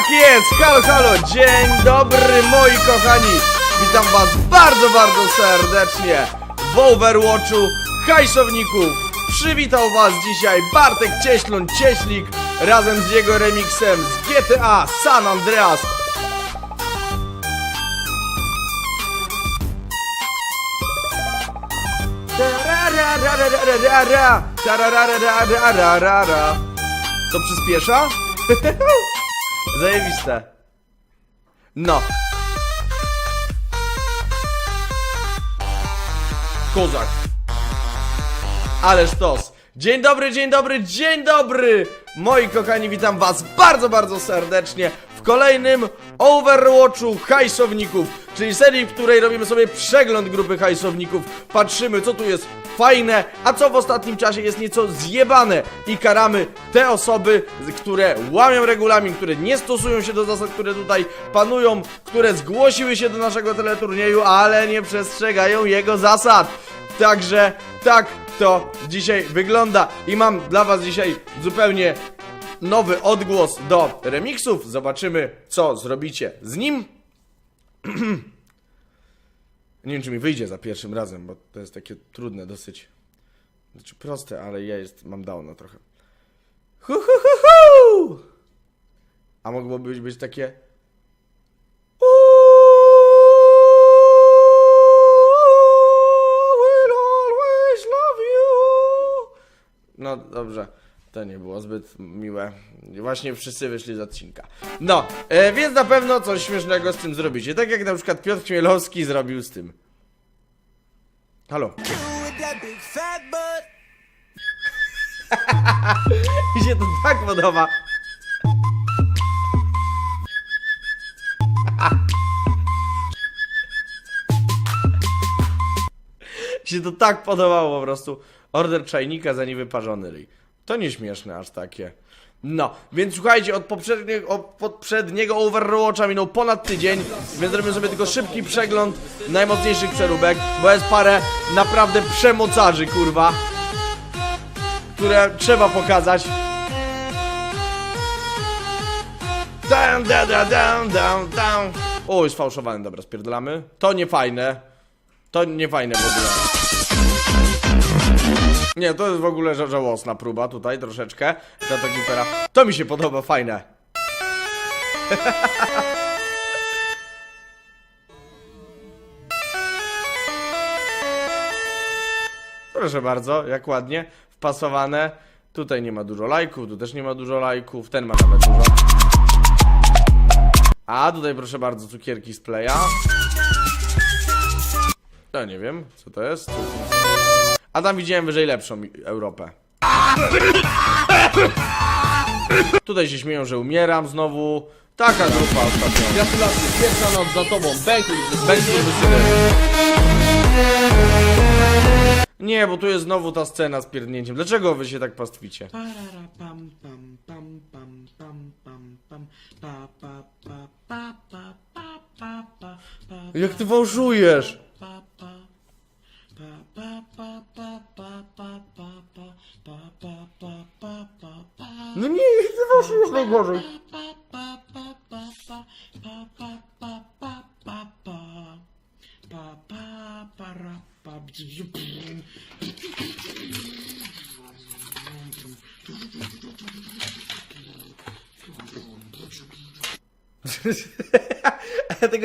Tak jest! Halo, halo! Dzień dobry moi kochani! Witam was bardzo, bardzo serdecznie w Overwatchu Hajsowników! Przywitał was dzisiaj Bartek Cieślon Cieślik razem z jego remixem z GTA San Andreas. To przyspiesza? Zajebiste. No. Kozak. Ależ tos. Dzień dobry, dzień dobry, dzień dobry! Moi kochani, witam was bardzo, bardzo serdecznie w kolejnym Overwatchu hajsowników, czyli serii, w której robimy sobie przegląd grupy hajsowników. Patrzymy, co tu jest fajne, a co w ostatnim czasie jest nieco zjebane i karamy te osoby, które łamią regulamin, które nie stosują się do zasad, które tutaj panują, które zgłosiły się do naszego teleturnieju, ale nie przestrzegają jego zasad. Także tak to dzisiaj wygląda i mam dla was dzisiaj zupełnie nowy odgłos do remixów. Zobaczymy, co zrobicie z nim. Nie wiem, czy mi wyjdzie za pierwszym razem, bo to jest takie trudne dosyć. Znaczy proste, ale ja jest, mam downa trochę. Hu, hu, hu, hu! A mogłoby być, być takie... No dobrze, to nie było zbyt miłe. Właśnie wszyscy wyszli z odcinka. No, e, więc na pewno coś śmiesznego z tym zrobicie. Tak jak na przykład Piotr Chmielowski zrobił z tym. Halo. Mi się to tak podoba. Mi się to tak podobało po prostu. Order czajnika za niewyparzony ryj. To nieśmieszne aż takie. No, więc słuchajcie, od poprzedniego, Overwatcha minął ponad tydzień, więc zrobimy sobie tylko szybki przegląd najmocniejszych przeróbek, bo jest parę naprawdę przemocarzy, kurwa które trzeba pokazać. Down, down, down, down, down. O, jest fałszowany, dobra, spierdolamy. To nie fajne. To nie fajne w ogóle. Nie, to jest w ogóle ża- żałosna próba tutaj troszeczkę. Ta ta gitara. To mi się podoba, fajne. Proszę bardzo, jak ładnie, wpasowane. Tutaj nie ma dużo lajków, tu też nie ma dużo lajków, ten ma nawet dużo. A tutaj proszę bardzo, cukierki z playa. Ja nie wiem, co to jest. A tam widziałem wyżej lepszą Europę. Tutaj się śmieją, że umieram znowu. Taka grupa ostatnio. Gratulacje, pierwsza noc za tobą. Bankley, Bankley Nie, bo tu jest znowu ta scena z pierdnięciem. Dlaczego wy się tak pastwicie? Jak ty fałszujesz? No nie, to właśnie jest najgorzej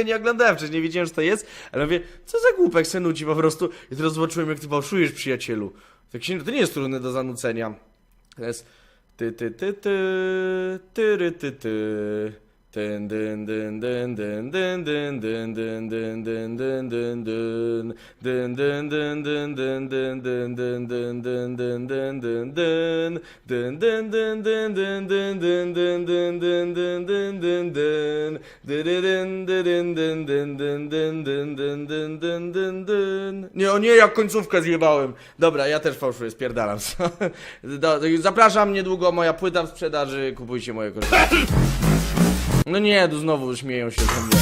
nie oglądałem wcześniej, nie wiedziałem, że to jest, ale mówię, co za głupek se nuci po prostu. I teraz zobaczyłem, jak ty fałszujesz, przyjacielu. Tak się, to nie jest trudne do zanucenia. To jest ty ty ty ty ty ry, ty ty Nie, o nie, jak końcówkę zjebałem. Dobra, ja też fałszuję, spierdalam. Zapraszam niedługo, moja płyta w sprzedaży, kupujcie moje korzystanie. No nie, tu znowu śmieją się ze mnie.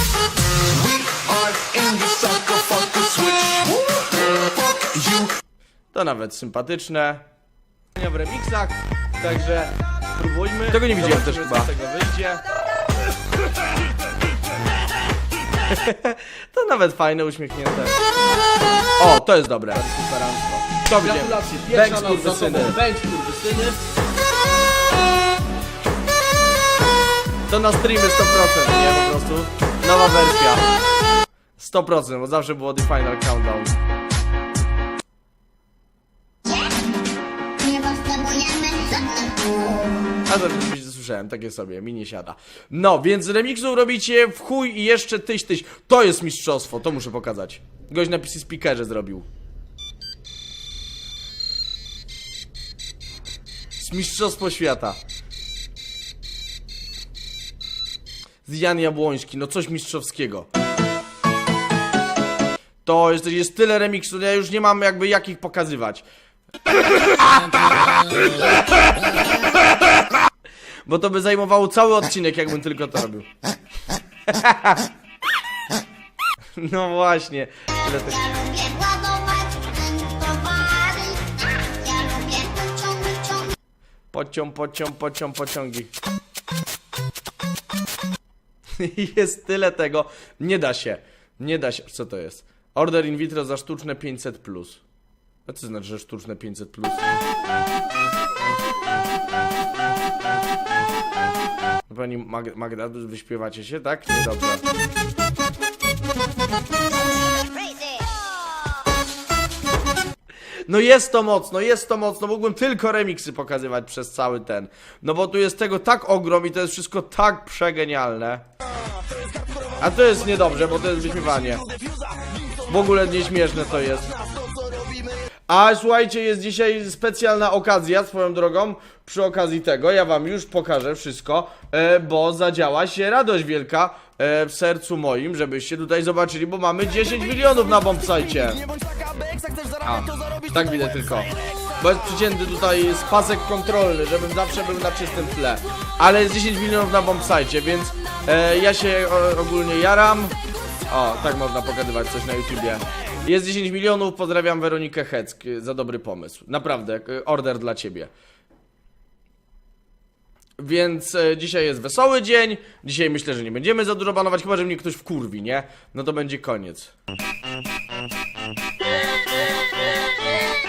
To nawet sympatyczne. W remixach, także spróbujmy. Tego nie widziałem też chyba. Z tego wyjdzie. To nawet fajne, uśmiechnięte. O, to jest dobre. To widzimy. Gratulacje, pierwsza za tobą. Banks, kurwysyny. To na streamy 100%, nie? Po prostu. Nowa wersja. 100%, bo zawsze było The Final Countdown. A to oczywiście słyszałem, takie sobie, mi nie siada. No, więc remixów robicie w chuj i jeszcze tyś tyś. To jest mistrzostwo, to muszę pokazać. Gość na PC Speakerze zrobił. Mistrzostwo świata. Z Jan Jabłoński, no coś mistrzowskiego. To jest, jest tyle remixów, ja już nie mam jakby jakich pokazywać. Bo to by zajmowało cały odcinek, jakbym tylko to robił. No właśnie. Tyle tych... Pociąg, pociąg, pociąg, pociągi. Jest tyle tego. Nie da się. Nie da się. Co to jest? Order in vitro za sztuczne 500. Plus. A co znaczy, że sztuczne 500? Plus? No Pani Mag Magda, wyśpiewacie się, tak? Nie, dobrze. No jest to mocno, jest to mocno. Mógłbym tylko remiksy pokazywać przez cały ten. No bo tu jest tego tak ogrom i to jest wszystko tak przegenialne. A to jest niedobrze, bo to jest wyśmiewanie. W ogóle nieśmieszne to jest. A słuchajcie, jest dzisiaj specjalna okazja swoją drogą. Przy okazji tego ja wam już pokażę wszystko, e, bo zadziała się radość wielka e, w sercu moim, żebyście tutaj zobaczyli, bo mamy 10 milionów na bombsajcie. A, tak widzę tylko. Bo jest przycięty tutaj spasek kontrolny, żebym zawsze był na czystym tle. Ale jest 10 milionów na bombsajcie, więc e, ja się o, ogólnie jaram. O, tak można pokazywać coś na YouTubie. Jest 10 milionów, pozdrawiam Weronikę Heck za dobry pomysł. Naprawdę, e, order dla ciebie. Więc e, dzisiaj jest wesoły dzień. Dzisiaj myślę, że nie będziemy za dużo banować, chyba że mnie ktoś wkurwi, nie? No to będzie koniec.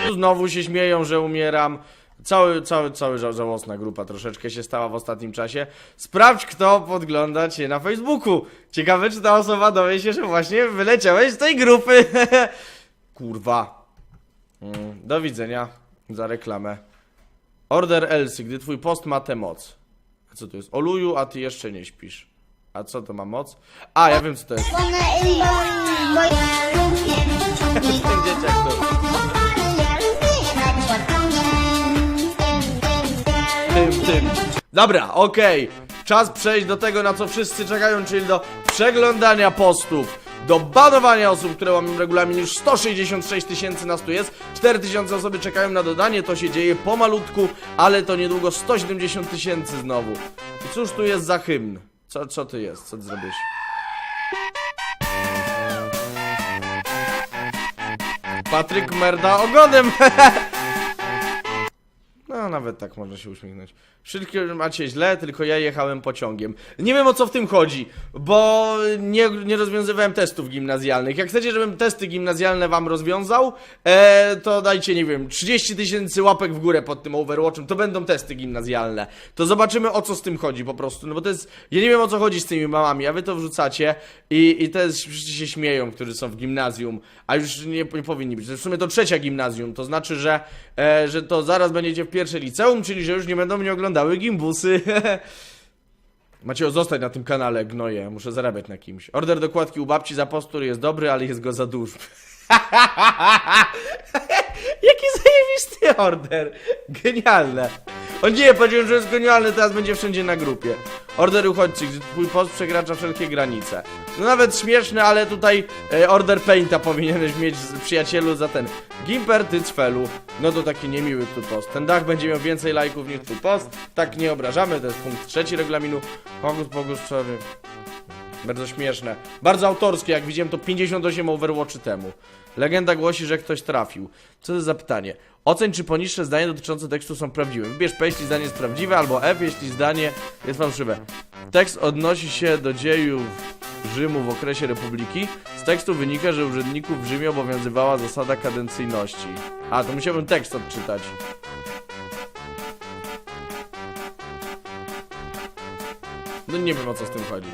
Tu Znowu się śmieją, że umieram. Cały, cały, cały ża- żałosna grupa troszeczkę się stała w ostatnim czasie. Sprawdź, kto podgląda cię na Facebooku. Ciekawe, czy ta osoba dowie się, że właśnie wyleciałeś z tej grupy. Kurwa. Mm, do widzenia za reklamę. Order Elsie, gdy twój post ma tę moc. A co to jest? Oluju, a ty jeszcze nie śpisz. A co to ma moc? A, ja wiem co to jest. Ten dzieciak to... Dobra, okej. Czas przejść do tego, na co wszyscy czekają, czyli do przeglądania postów. Do banowania osób, które łamią regulamin już 166 tysięcy nas tu jest 4 tysiące osoby czekają na dodanie, to się dzieje pomalutku Ale to niedługo 170 tysięcy znowu I cóż tu jest za hymn? Co, co ty jest? Co ty zrobisz? Patryk merda ogonem No, nawet tak można się uśmiechnąć. Wszystkie macie źle, tylko ja jechałem pociągiem. Nie wiem o co w tym chodzi, bo nie, nie rozwiązywałem testów gimnazjalnych. Jak chcecie, żebym testy gimnazjalne wam rozwiązał, e, to dajcie, nie wiem, 30 tysięcy łapek w górę pod tym Overwatchem, to będą testy gimnazjalne. To zobaczymy o co z tym chodzi po prostu, no bo to jest... Ja nie wiem o co chodzi z tymi mamami, a wy to wrzucacie i, i. Wszyscy się śmieją, którzy są w gimnazjum, a już nie, nie powinni być. W sumie to trzecia gimnazjum, to znaczy, że, e, że to zaraz będziecie w pierwsze liceum, czyli że już nie będą mnie oglądały gimbusy. Macie zostać na tym kanale, gnoje. Muszę zarabiać na kimś. Order dokładki u babci za postur jest dobry, ale jest go za dużo. Jaki zajebisty order! Genialne. O nie, powiedziałem, że jest genialny, teraz będzie wszędzie na grupie. Order uchodźcy, gdy twój post przekracza wszelkie granice. No nawet śmieszny, ale tutaj e, order painta powinieneś mieć z przyjacielu za ten. Gimper, ty cfelu. No to taki niemiły tu post. Ten dach będzie miał więcej lajków niż tu post. Tak nie obrażamy, to jest punkt trzeci regulaminu. Pogus, pogus, człowiek. Bardzo śmieszne. Bardzo autorskie, jak widziałem to 58 Overwatchy temu. Legenda głosi, że ktoś trafił. Co to za pytanie? Oceń, czy poniższe zdania dotyczące tekstu są prawdziwe. Wybierz P, jeśli zdanie jest prawdziwe, albo F, jeśli zdanie jest fałszywe. Tekst odnosi się do dziejów Rzymu w okresie Republiki. Z tekstu wynika, że urzędników w Rzymie obowiązywała zasada kadencyjności. A, to musiałbym tekst odczytać. No nie wiem o co z tym chodzi.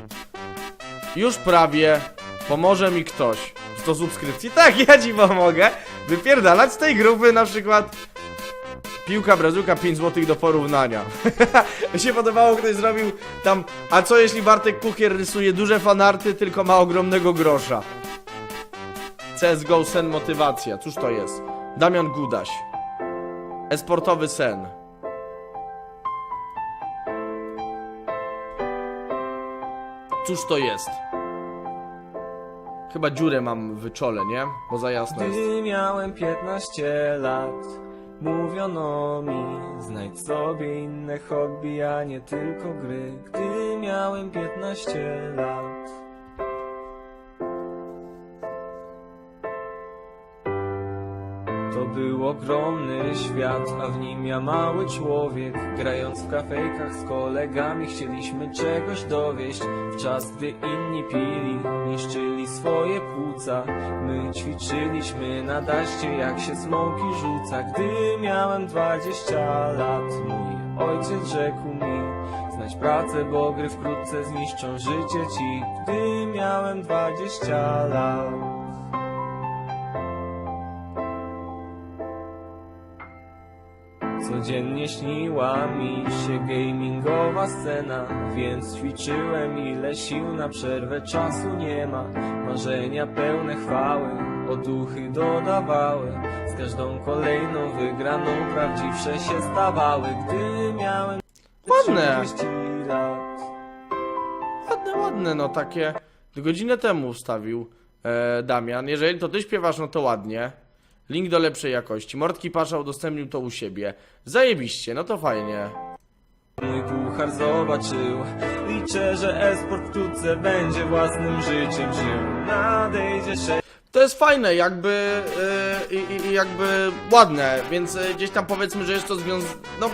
Już prawie pomoże mi ktoś. 100 subskrypcji? Tak, ja ci pomogę. Wypierdalać z tej grupy na przykład piłka brazuka 5 zł do porównania. Się podobało, ktoś zrobił tam, a co jeśli Bartek Kukier rysuje duże fanarty, tylko ma ogromnego grosza? CSGO sen motywacja, cóż to jest? Damian Gudaś. Esportowy sen. Cóż to jest? Chyba dziurę mam w czole, nie? Bo za jasno jest. Gdy miałem 15 lat, mówiono mi Znajdź sobie inne hobby, a nie tylko gry Gdy miałem 15 lat był ogromny świat, a w nim ja mały człowiek. Grając w kafejkach z kolegami chcieliśmy czegoś dowieść. W czas gdy inni pili, niszczyli swoje płuca. My ćwiczyliśmy na daście jak się smoki rzuca. Gdy miałem 20 lat, mój ojciec rzekł mi Znajdź pracę, bo gry wkrótce zniszczą życie ci. Gdy miałem 20 lat Codziennie śniła mi się gamingowa scena Więc ćwiczyłem ile sił na przerwę czasu nie ma Marzenia pełne chwały, oduchy dodawały Z każdą kolejną wygraną prawdziwsze się stawały Gdy miałem Ładne. 30 lat Ładne, ładne, no takie. Godzinę temu wstawił e, Damian. Jeżeli to ty śpiewasz, no to ładnie. Link do lepszej jakości. Mordki Pasza udostępnił to u siebie. Zajebiście, no to fajnie. Mój puchar zobaczył Liczę, że esport wkrótce będzie własnym życiem żył Nadejdzie sześć To jest fajne, jakby yy, i, i jakby ładne, więc y, gdzieś tam powiedzmy, że jest to związane. No,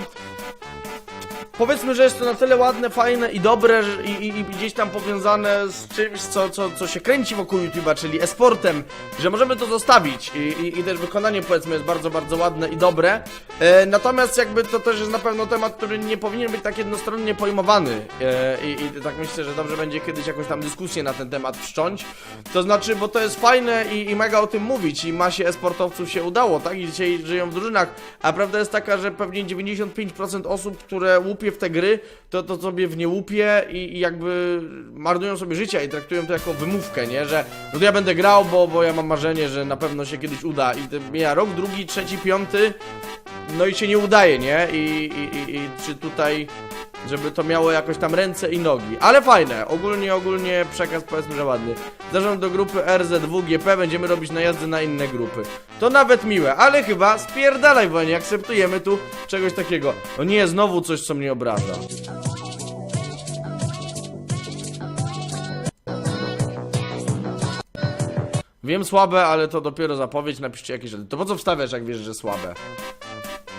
powiedzmy, że jest to na tyle ładne, fajne i dobre i, i, i gdzieś tam powiązane z czymś, co, co, co się kręci wokół YouTube'a, czyli esportem, że możemy to zostawić i, i, i też wykonanie powiedzmy jest bardzo, bardzo ładne i dobre. E, natomiast jakby to też jest na pewno temat, który nie powinien być tak jednostronnie pojmowany e, i, i tak myślę, że dobrze będzie kiedyś jakąś tam dyskusję na ten temat wszcząć. To znaczy, bo to jest fajne i, i mega o tym mówić i masie esportowców się udało, tak? I dzisiaj żyją w drużynach, a prawda jest taka, że pewnie 95% osób, które łupie w te gry, to, to sobie w nie łupie i, i jakby marnują sobie życie i traktują to jako wymówkę, nie? Że no to ja będę grał, bo, bo ja mam marzenie, że na pewno się kiedyś uda i to mija rok, drugi, trzeci, piąty, no i się nie udaje, nie? I, i, i, i czy tutaj żeby to miało jakoś tam ręce i nogi. Ale fajne, ogólnie, ogólnie przekaz powiedzmy, że ładny. Zarząd do grupy RZ2GP, będziemy robić najazdy na inne grupy. To nawet miłe, ale chyba spierdalaj, bo nie akceptujemy tu czegoś takiego. No nie, znowu coś, co mnie obraża. Wiem słabe, ale to dopiero zapowiedź, napiszcie jakieś. To po co wstawiasz, jak wiesz, że słabe?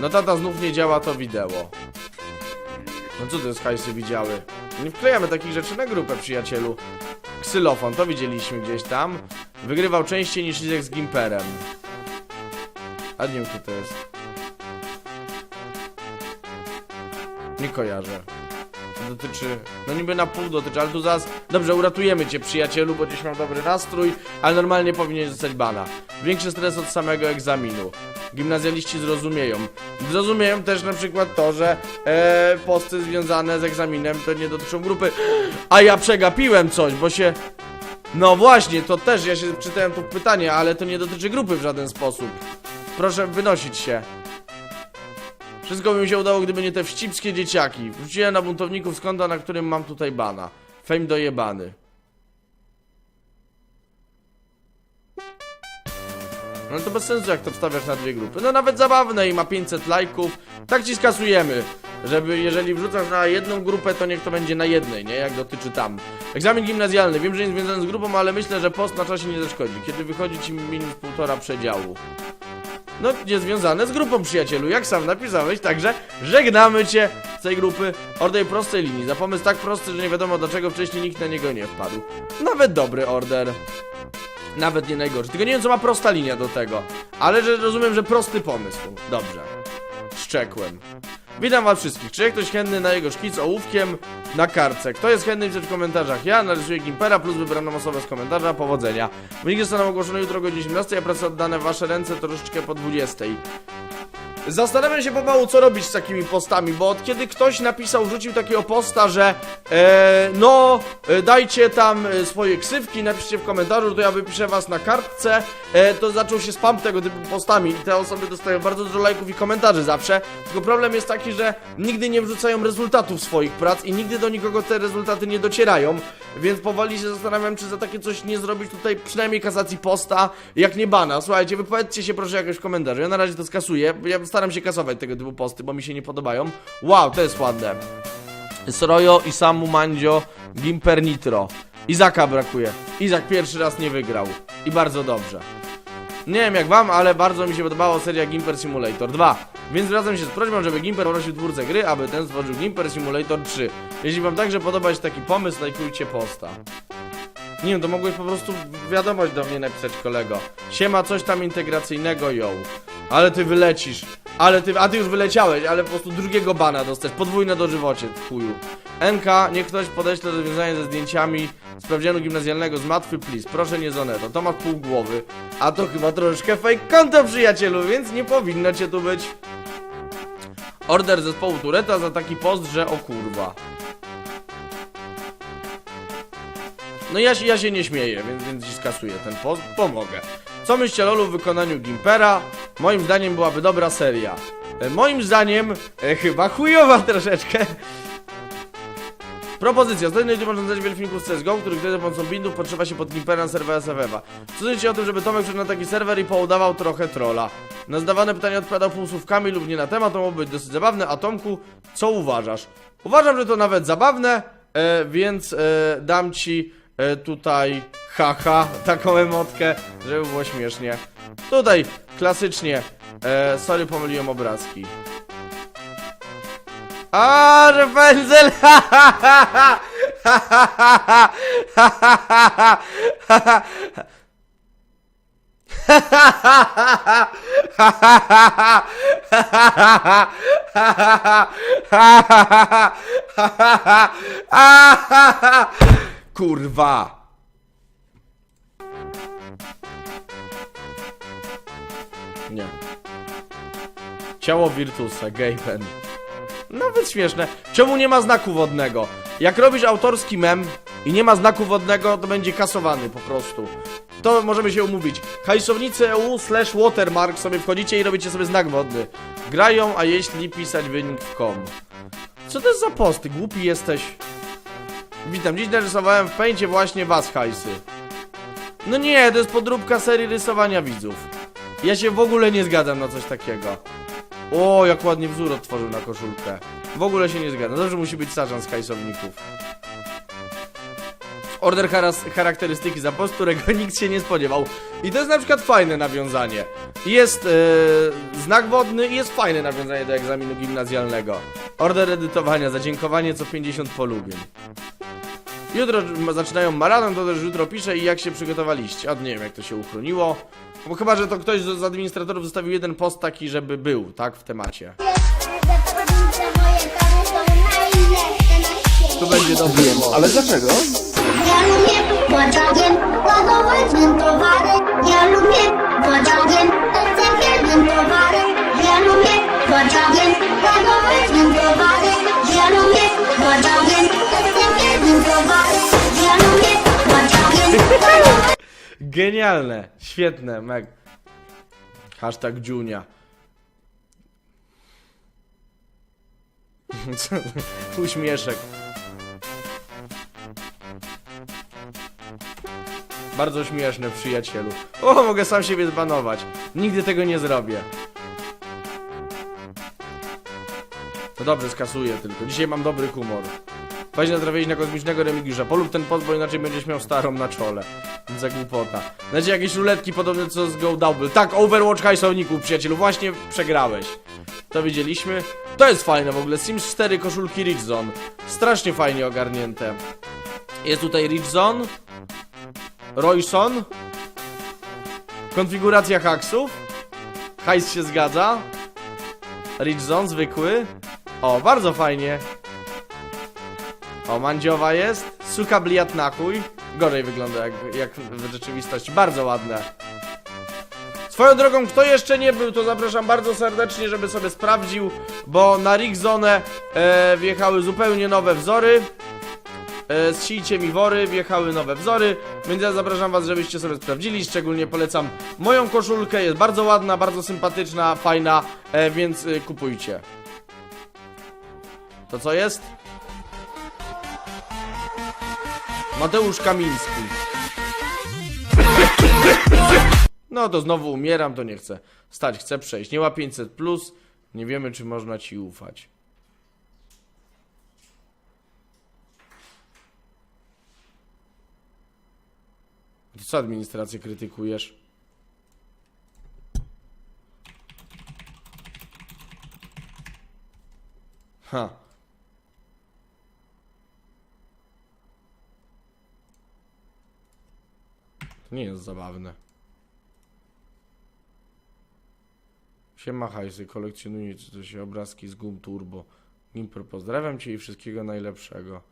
No tata znów nie działa to wideo. No co to jest hajsy widziały? Nie wklejamy takich rzeczy na grupę, przyjacielu. Ksylofon, to widzieliśmy gdzieś tam. Wygrywał częściej niż Izek z Gimperem. A nie wiem, kto to jest. Nie kojarzę. Dotyczy... No niby na pół dotyczy, ale tu zaraz... Dobrze, uratujemy cię, przyjacielu, bo dziś mam dobry nastrój, ale normalnie powinien zostać bana. Większy stres od samego egzaminu. Gimnazjaliści zrozumieją. Zrozumieją też na przykład to, że e, posty związane z egzaminem to nie dotyczą grupy. A ja przegapiłem coś, bo się... No właśnie, to też, ja się czytałem tu pytanie, ale to nie dotyczy grupy w żaden sposób. Proszę wynosić się. Wszystko by mi się udało, gdyby nie te wścibskie dzieciaki. Wrzuciłem na buntowników z na którym mam tutaj bana. Fame dojebany. No to bez sensu jak to wstawiasz na dwie grupy. No nawet zabawne i ma 500 lajków. Tak ci skasujemy. Żeby jeżeli wrzucasz na jedną grupę, to niech to będzie na jednej, nie? Jak dotyczy tam. Egzamin gimnazjalny. Wiem, że nie związany z grupą, ale myślę, że post na czasie nie zaszkodzi. Kiedy wychodzi ci minus półtora przedziału. No, nie związane z grupą, przyjacielu. Jak sam napisałeś, także żegnamy cię z tej grupy Ordej prostej linii. Za pomysł tak prosty, że nie wiadomo dlaczego wcześniej nikt na niego nie wpadł. Nawet dobry order. Nawet nie najgorszy. Tylko nie wiem, co ma prosta linia do tego. Ale że rozumiem, że prosty pomysł. Dobrze. Szczekłem. Witam was wszystkich. Czy ktoś chętny na jego szkic ołówkiem na kartce? Kto jest chętny pisać w komentarzach? Ja narysuję Gimpera plus wybraną osobę z komentarza. Powodzenia. Wyniki zostaną ogłoszone jutro o godzinie 17, a prace oddane w wasze ręce troszeczkę po 20. Zastanawiam się pomału, co robić z takimi postami, bo od kiedy ktoś napisał, wrzucił takiego posta, że e, no, e, dajcie tam e, swoje ksywki, napiszcie w komentarzu, to ja wypiszę was na kartce, e, to zaczął się spam tego typu postami i te osoby dostają bardzo dużo lajków i komentarzy zawsze, tylko problem jest taki, że nigdy nie wrzucają rezultatów swoich prac i nigdy do nikogo te rezultaty nie docierają, więc powoli się zastanawiam, czy za takie coś nie zrobić tutaj przynajmniej kasacji posta, jak nie bana. Słuchajcie, wypowiedzcie się proszę jakoś w komentarzu, ja na razie to skasuję, ja staram się kasować tego typu posty, bo mi się nie podobają. Wow, to jest ładne. Srojo, Isamu, Mandzio, Gimper Nitro. Izaka brakuje. Izak pierwszy raz nie wygrał. I bardzo dobrze. Nie wiem jak wam, ale bardzo mi się podobała seria Gimper Simulator 2. Więc zwracam się z prośbą, żeby Gimper poprosił twórcę gry, aby ten stworzył Gimper Simulator 3. Jeśli wam także podoba się taki pomysł, lajkujcie posta. Nie wiem, to mogłeś po prostu wiadomość do mnie napisać, kolego. Siema, coś tam integracyjnego, ją. Ale ty wylecisz. Ale ty, a ty już wyleciałeś, ale po prostu drugiego bana dostać. Podwójne dożywocie, chuju. NK, niech ktoś podeśle rozwiązanie ze zdjęciami sprawdzianu gimnazjalnego z matwy, please. Proszę nie Zoneto, to ma pół głowy. A to chyba troszeczkę fake konto, przyjacielu, więc nie powinno cię tu być. Order zespołu Tureta za taki post, że o kurwa. No ja, się- ja się nie śmieję, więc, więc skasuję ten post, pomogę. Co myślicie Lolu w wykonaniu Gimpera? Moim zdaniem byłaby dobra seria. E, moim zdaniem e, chyba chujowa troszeczkę. Propozycja. Zdolny YouTube można znaleźć wiele filmików z CSGO, których wtedy pomocą bindów potrzeba się pod Gimpera na serwer SFF-a. Co o tym, żeby Tomek wszedł na taki serwer i poudawał trochę trolla? Na zdawane pytania odpowiadał półsłówkami lub nie na temat, to mogłoby być dosyć zabawne, a Tomku, co uważasz? Uważam, że to nawet zabawne, e, więc e, dam ci tutaj haha, taką emotkę, żeby było śmiesznie. Tutaj klasycznie, e, sorry pomyliłem obrazki. A, że pędzel! Ha, ha, ha, ha! Ha, ha, ha, ha! Ha, ha, ha, ha! Kurwa! Nie. Ciało Virtusa, Gaben. Nawet śmieszne. Czemu nie ma znaku wodnego? Jak robisz autorski mem i nie ma znaku wodnego, to będzie kasowany po prostu. To możemy się umówić. Hajsownicy EU slash watermark sobie wchodzicie i robicie sobie znak wodny. Grają, a jeśli pisać wynik w kom. Co to jest za posty? Głupi jesteś. Witam, dziś narysowałem w pęcie właśnie was, hajsy. No nie, to jest podróbka serii rysowania widzów. Ja się w ogóle nie zgadzam na coś takiego. O, jak ładnie wzór odtworzył na koszulkę. W ogóle się nie zgadzam. Dobrze musi być sarżant z hajsowników. Order charakterystyki za post, którego nikt się nie spodziewał. I to jest na przykład fajne nawiązanie. Jest e, znak wodny i jest fajne nawiązanie do egzaminu gimnazjalnego. Order edytowania, zadziękowanie co 50 polubień. Jutro zaczynają maraton, to też jutro piszę i jak się przygotowaliście. A nie wiem jak to się uchroniło. Bo chyba, że to ktoś z administratorów zostawił jeden post taki, żeby był, tak, w temacie. To będzie dobry post. Ale dlaczego? Lubię pociągiem ładować towary. Ja lubię pociągiem lecem towary. Ja lubię pociągiem ładować towary. Ja lubię pociągiem lecem towary. Ja lubię ładować Genialne, świetne, meg. Hashtag Junia. Uśmieszek. Bardzo śmieszne, przyjacielu. O, mogę sam siebie zbanować. Nigdy tego nie zrobię. No dobrze, skasuję tylko. Dzisiaj mam dobry humor. Weź natrafić na kosmicznego Remigiusza. Polub ten post, bo inaczej będziesz miał starą na czole. Za głupota. Znacie jakieś ruletki podobne co z Go Double. Tak, Overwatch High Sonicu, przyjacielu. Właśnie przegrałeś. To widzieliśmy. To jest fajne w ogóle. Sims 4 koszulki Rich Zone. Strasznie fajnie ogarnięte. Jest tutaj Rich Zone. Royson. Konfiguracja haksów. Hajs się zgadza. Rich Zone zwykły. O, bardzo fajnie. O, Mandziowa jest. Suka bliat na chuj. Gorzej wygląda jak, jak w rzeczywistości. Bardzo ładne. Swoją drogą, kto jeszcze nie był, to zapraszam bardzo serdecznie, żeby sobie sprawdził, bo na Rigzone e, wjechały zupełnie nowe wzory. E, zsijcie mi wory, wjechały nowe wzory, więc ja zapraszam was, żebyście sobie sprawdzili. Szczególnie polecam moją koszulkę, jest bardzo ładna, bardzo sympatyczna, fajna, e, więc e, kupujcie. To co jest? Mateusz Kamiński. No to znowu umieram, to nie chcę stać, chcę przejść. Nie ma 500 plus, nie wiemy czy można ci ufać. Co administrację krytykujesz? Ha. To nie jest zabawne. Siema hajsy, kolekcjonuję coś obrazki z Gum Turbo. Gimpro, pozdrawiam Cię i wszystkiego najlepszego.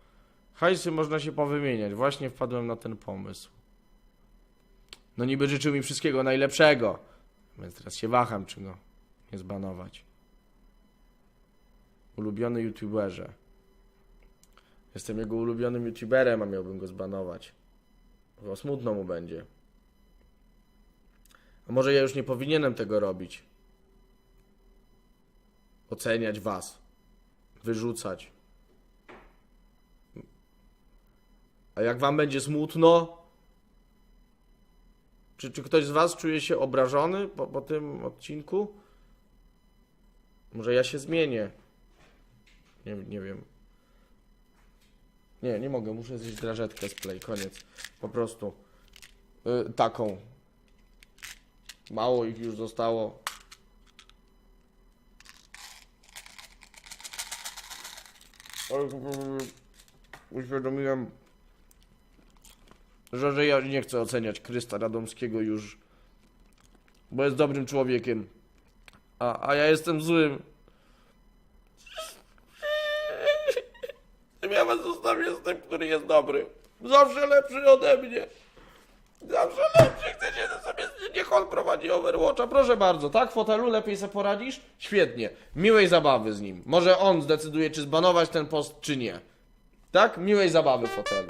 Hajsy można się powymieniać, właśnie wpadłem na ten pomysł. No niby życzył mi wszystkiego najlepszego, więc teraz się waham, czy go nie zbanować. Ulubiony youtuberze. Jestem jego ulubionym youtuberem, a miałbym go zbanować. Bo smutno mu będzie. A może ja już nie powinienem tego robić? Oceniać was. Wyrzucać. A jak wam będzie smutno? Czy, czy ktoś z was czuje się obrażony po, po tym odcinku? Może ja się zmienię. Nie, nie wiem. Nie, nie mogę, muszę zjeść drażetkę z play, koniec. Po prostu. Y, taką. Mało ich już zostało. Y, Uświadomiłem, że, że ja nie chcę oceniać Krysta Radomskiego już, bo jest dobrym człowiekiem, a, a ja jestem złym. Ja was zostawię z tym, który jest dobry. Zawsze lepszy ode mnie. Zawsze lepszy. Chcecie to sobie... Niech on prowadzi Overwatcha. Proszę bardzo, tak? W fotelu lepiej sobie poradzisz? Świetnie. Miłej zabawy z nim. Może on zdecyduje, czy zbanować ten post, czy nie. Tak? Miłej zabawy w fotelu.